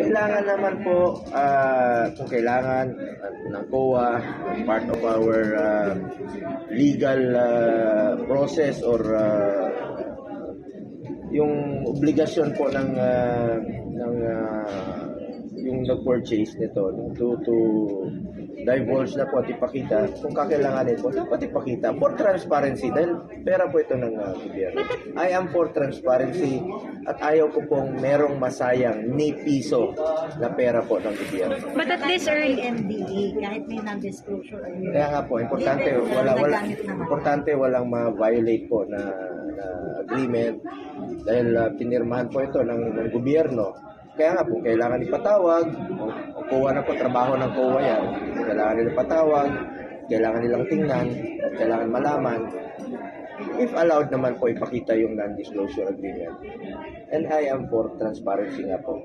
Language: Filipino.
Kailangan naman po, ah, kung kailangan ah, ng COA, part of our ah, legal ah, process or ah, yung obligasyon po ng ah, ng ah, yung nag-purchase nito to to divulge na po at ipakita kung kakailanganin po dapat ipakita for transparency. Dahil pera po ito ng ah, gobyerno. I am for transparency at ayaw ko pong merong masayang ni piso na pera po ng gobyerno. But at this early, NDA, kahit may non-disclosure agreement. kaya nga po importante wala wala importante walang ma-violate po na, na agreement dahil ah, pinirmahan po ito ng, ng gobyerno. Kaya nga po, kailangan ipatawag, o, o kuha na po, trabaho ng kuha yan, kailangan nila ipatawag, kailangan nilang tingnan, kailangan malaman. If allowed naman po, ipakita yung non-disclosure agreement. And I am for transparency nga po.